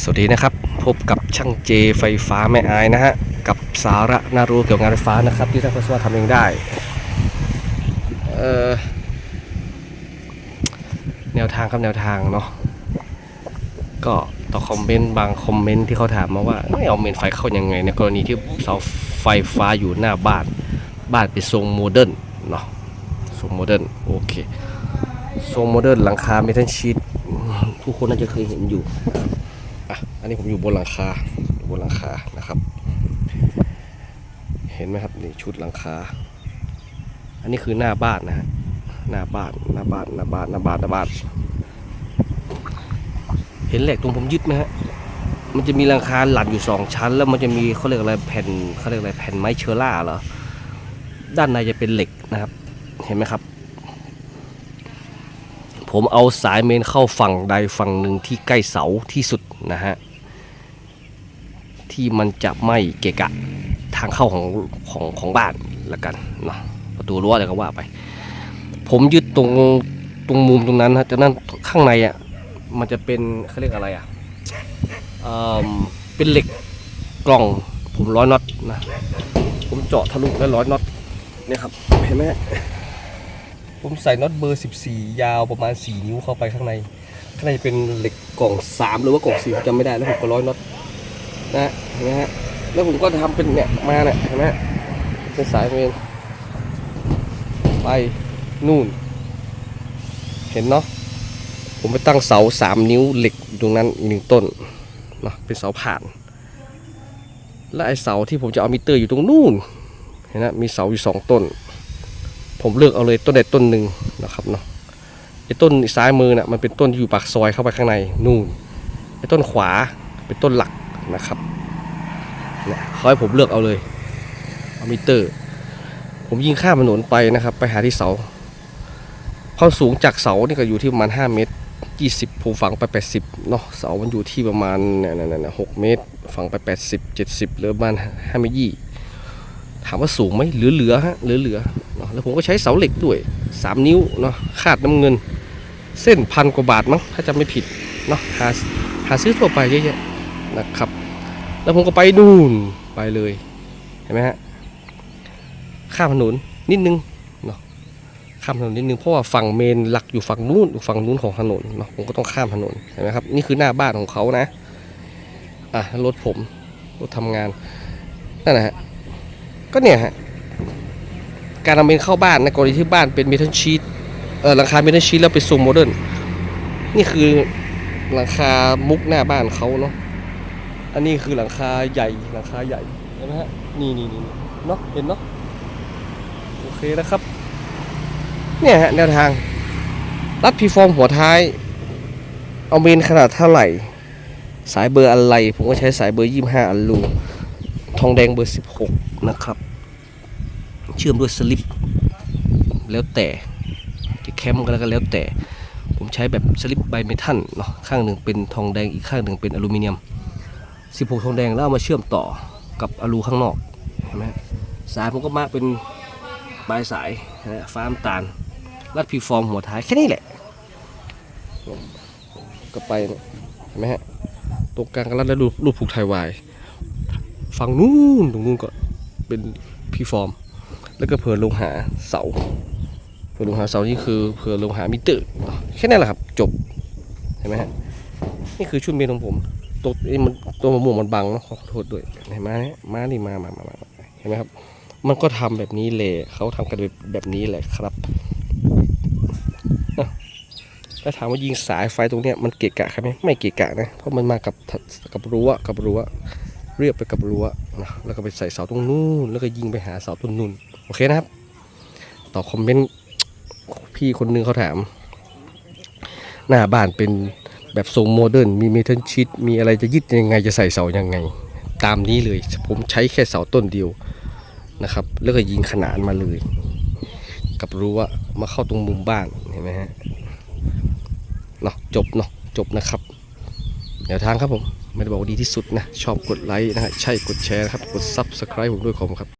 สวัสดีนะครับ พบกับช่างเจไฟฟ้าแม่อายนะฮะ กับสาระน่ารู้เกี่ยวกับงานไฟฟ้านะครับ ที่ท่านผู้ชมทำเองได้เอ่อแนวทางครับแนวทางเนาะก็ต่อคอมเมนต์บางคอมเมนต์ที่เขาถามมาว่าไม่เอาเมนไฟเข้ายังไง ในกรณีที่เสาไฟฟ้าอยู่หน้าบ้านบ้านเป็นทรงโมเดิร์นเนาะทรงโมเดิร์นโอเคทรงโมเดิร์นหลังคาเมทัลชีตทุกคนน่าจะเคยเห็นอยู่ นนี้ผมอยู่บนหลังคาอยู่บนหลังคานะครับ เห็นไหมครับนี่ชุดหลังคา อันนี้คือหน้าบ้านนะฮะหน้าบ้านหน้าบ้านหน้าบ้านหน้าบ้านหน้าบ้าน เห็นเหล็กตรงผมยึดไหมฮะมันจะมีหลังคาหลัดอยู่สองชั้น แล้วมันจะมีเขาเรียกอะไรแผ่นเขาเรียกอะไรแผ่นไม้เชอร่าเหรอด้านในจะเป็นเหล็กนะครับ เห็นไหมครับ ผมเอาสายเมนเข้าฝั่งใดฝั่งหนึ่งที่ใกล้เสาที่สุดนะฮะ ที่มันจะไม่เกะกะทางเข้าของของของบ้านละกันเนาะประตูรั้วอะไรก็ว่าไป ผมยึดตรงตรงมุมตรงนั้นฮะจากนั้นข้างในอะมันจะเป็นเขาเรียกอะไรอะเออเป็นเหล็กกล่องผมร้อยน็อตนะผมเจาะทะลุแล้วร้อยน็อตเนี่ยครับเห็นไหมผมใส่น็อตเบอร์ 14 ยาวประมาณ 4 นิ้วเข้าไปข้างใน ข้างในเป็นเหล็กกล่อง 3 หรือว่ากล่อง4ผมจำไม่ได้แล้วผมก็ร้อยน็อต นะฮะเห็นไหมฮะแล้วผมก็ทำเป็นเนี่ยมาเนี่ยเห็นไหมเป็นสายเมนไปนู่น เห็นเนาะผมไปตั้งเสา3นิ้วเหล็กตรงนั้นอีกหนึ่งต้นเนาะเป็นเสาผ่าน และไอเสาที่ผมจะเอามิเตอร์อยู่ตรงนู่นเห็นไหมมีเสาอยู่สองต้น ผมเลือกเอาเลยต้นใดต้นหนึ่งนะครับเนาะไอ้ต้นซ้ายมือน่ะมันเป็นต้นที่อยู่ปากซอยเข้าไปข้างในนู่นไอ้ต้นขวาเป็นต้นหลัก นะครับเนี่ยเขาให้ผมเลือกเอาเลยเอามิเตอร์ ผมยิงข้ามถนนไปนะครับ ไปหาที่เสาความสูงจากเสานี่ก็อยู่ที่ประมาณ 5 เมตร 20ผมฝังไป 80เนาะเสามันอยู่ที่ประมาณเนี่ยๆๆ6เมตร ฝังไป 80 70เหลือประมาณ5เมตรยี่ถามว่าสูงไหมเหลือๆฮะเหลือๆเนาะแล้วผมก็ใช้เสาเหล็กด้วย 3 นิ้วเนาะคาดน้ำเงิน เส้นพันกว่าบาทมั้งถ้าจำไม่ผิดเนาะหาหาซื้อทั่วไปเยอะแยะนะครับ แล้วผมก็ไปนู่นไปเลย เห็นไหมฮะ ข้ามถนนนิดนึงเนาะ ข้ามถนนนิดนึงเพราะว่าฝั่งเมนหลักอยู่ฝั่งนู้นอยู่ฝั่งนู้นของถนนเนาะ ผมก็ต้องข้ามถนน เห็นไหมครับ นี่คือหน้าบ้านของเขานะ อะรถผมรถทำงาน นั่นนะฮะ ก็เนี่ยฮะ การนำเมนเข้าบ้านในกรณีที่บ้านเป็นเมทัลชีตเออหลังคาเมทัลชีตแล้วเป็นทรงโมเดิร์น นี่คือหลังคามุกหน้าบ้านเขาเนาะ อันนี้คือหลังคาใหญ่หลังคาใหญ่เห็นไหมฮะนี่นี่นี่เนาะเห็นเนาะโอเคนะครับ เนี่ยฮะแนวทาง รัดพีฟอร์มหัวท้าย เอาเมนขนาดเท่าไหร่ สายเบอร์อะไร ผมก็ใช้สายเบอร์25อันลูทองแดงเบอร์16นะครับ เชื่อมด้วยสลิป แล้วแต่จะแคมก็แล้วก็แล้วแต่ ผมใช้แบบสลิปไบเมทัลเนาะข้างหนึ่งเป็นทองแดงอีกข้างหนึ่งเป็นอลูมิเนียม 16ทองแดงแล้วเอามาเชื่อมต่อกับอลูข้างนอกเห็นไหมสายผมก็มากเป็นปลายสายนะฟ้าน้ำตาลรัดพีฟอร์มหัวท้ายแค่นี้แหละก็ไปเห็นไหมฮะตรงกลางก็รัดแล้วรูปรูปผูกไทยวายฝั่งนู้นตรงนู้นก็เป็นพีฟอร์ม แล้วก็เผื่อลงหาเสาเผื่อลงหาเสานี่คือเผื่อลงหามิเตอร์แค่นั้นแหละครับจบเห็นไหมฮะนี่คือชุดเมนของผม ตัวมันตัวมะม่วงมันบังเนาะขอโทษด้วยเห็นไหมมานี่มามามามามาเห็นไหมครับ มันก็ทำแบบนี้แหละเขาทำกันแบบนี้แหละครับถ้าถามว่ายิงสายไฟตรงเนี้ยมันเกะกะใช่ไหมไม่เกะกะนะเพราะมันมากับกับรั้วกับรั้วเรียบไปกับรั้วนะแล้วก็ไปใส่เสาตรงนู้นแล้วก็ยิงไปหาเสาต้นนู้นโอเคนะครับต่อคอมเมนต์พี่คนหนึงเขาถาม หน้าบ้านเป็น แบบทรงโมเดิร์นมีเมทัลชีตมีอะไรจะยึดยังไงจะใส่เสายังไง ตามนี้เลยผมใช้แค่เสาต้นเดียวนะครับ แล้วก็ยิงขนานมาเลย กับรู้ว่ามาเข้าตรงมุมบ้านเห็นไหมฮะเนาะจบเนาะจบนะครับแนวทางครับผม ไม่ได้บอกดีที่สุดนะ ชอบกดไลค์นะฮะใช่กดแชร์นะครับ กด Subscribe ผมด้วยขอบคุณครับ